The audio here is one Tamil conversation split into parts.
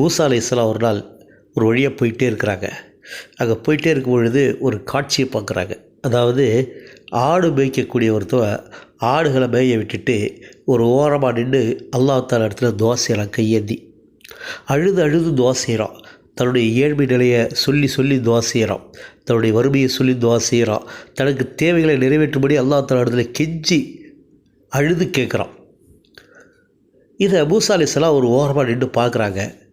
மூசா அலை ஒரு நாள் ஒரு வழியாக போயிட்டே இருக்கிறாங்க. அங்கே போயிட்டே இருக்கும் பொழுது ஒரு காட்சியை பார்க்குறாங்க. அதாவது ஆடு மேய்க்கக்கூடிய ஒருத்தவ ஆடுகளை மேய விட்டுட்டு ஒரு ஓரமாக நின்று அல்லாஹால இடத்துல தோசையெல்லாம் கையேந்தி. அழுது அழுது தோசைகிறான் தன்னுடைய ஏழ்மை நிலையை சொல்லி சொல்லி துவா தன்னுடைய வறுமையை சொல்லி துவா தனக்கு தேவைகளை நிறைவேற்றும்படி அல்லா தலா இடத்துல கெஞ்சி அழுது கேட்குறான். இதை மூசா அலிஸ்லாம் ஒரு ஓரமாக நின்று பார்க்குறாங்க.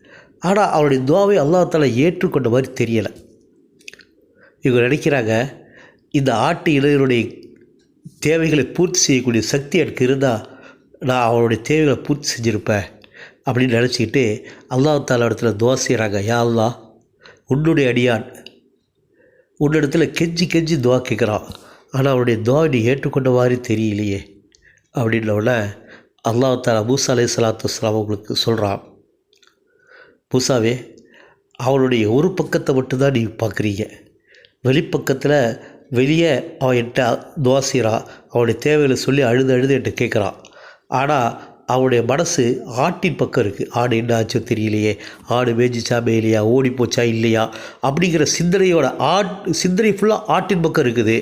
ஆனால் அவருடைய துவாவை அல்லா ஏற்றுக்கொண்ட மாதிரி தெரியலை. இவங்க நினைக்கிறாங்க இந்த ஆட்டு இளைஞருடைய தேவைகளை பூர்த்தி செய்யக்கூடிய சக்தி எனக்கு இருந்தால் நான் அவருடைய தேவைகளை பூர்த்தி செஞ்சுருப்பேன் அப்படின்னு நினச்சிக்கிட்டு அல்லாஹால இடத்துல துவா செய்கிறாங்க யா அல்லா உன்னுடைய அடியான். உன்னிடத்துல கெஞ்சி கெஞ்சி துவா கேட்குறான். ஆனால் அவனுடைய துவா நீ ஏற்றுக்கொண்ட மாதிரி தெரியலையே. அப்படின்னோடனே உடனே தாலா மூசா அலை சலாத்து வஸ்லாம் அவங்களுக்கு சொல்கிறான் பூசாவே அவளுடைய ஒரு பக்கத்தை மட்டும்தான் நீ பார்க்குறீங்க. வெளிப்பக்கத்தில் வெளியே அவன் என்கிட்ட துவா அவளுடைய தேவைகளை சொல்லி அழுது அழுது என்கிட்ட கேட்குறான் ஆனால் அவனுடைய மனசு ஆட்டின் பக்கம் இருக்குது ஆடு என்ன ஆச்சோ தெரியலையே. ஆடு மேஞ்சிச்சாமே இல்லையா ஓடி போச்சா இல்லையா? அப்படிங்கிற சிந்தனையோட ஆட் சிந்தனை ஃபுல்லாக ஆட்டின் பக்கம் இருக்குது.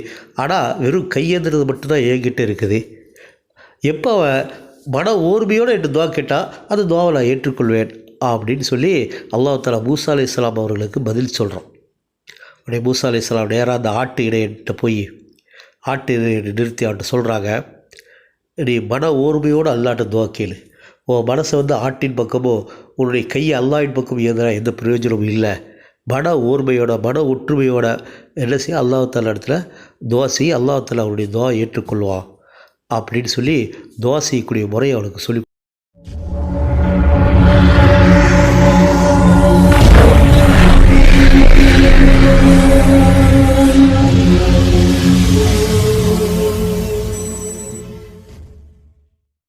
ஆனால் வெறும் கையேந்துறது மட்டும்தான் என்கிட்ட இருக்குது. எப்போ அவன் மன ஓர்மையோடு என்கிட்ட துவா கேட்டால் அந்த துவாவை நான் ஏற்றுக்கொள்வேன். அப்படின்னு சொல்லி அல்லாஹ் தாலா மூசா அலி இஸ்லாம் அவர்களுக்கு பதில் சொல்கிறோம் உடனே மூசா அலி இஸ்லாம் நேராக அந்த ஆட்டு இடையிட்ட போய் ஆட்டு இடையை நிறுத்தி அவன்கிட்ட சொல்கிறாங்க நீ மன ஓர்மையோடு அல்லாட்ட துவா கேளு. உன் மனசை வந்து ஆட்டின் பக்கமோ உன்னுடைய கையை அல்லாயின் பக்கம் ஏதுனா எந்த பிரயோஜனமும் இல்லை. மன ஓர்மையோட மன ஒற்றுமையோட என்ன செய்ய அல்லாஹால இடத்துல துவா செய்ய அல்லாஹால அவனுடைய துவா ஏற்றுக்கொள்வான். அப்படின்னு சொல்லி துவா செய்யக்கூடிய முறையை அவனுக்கு சொல்லி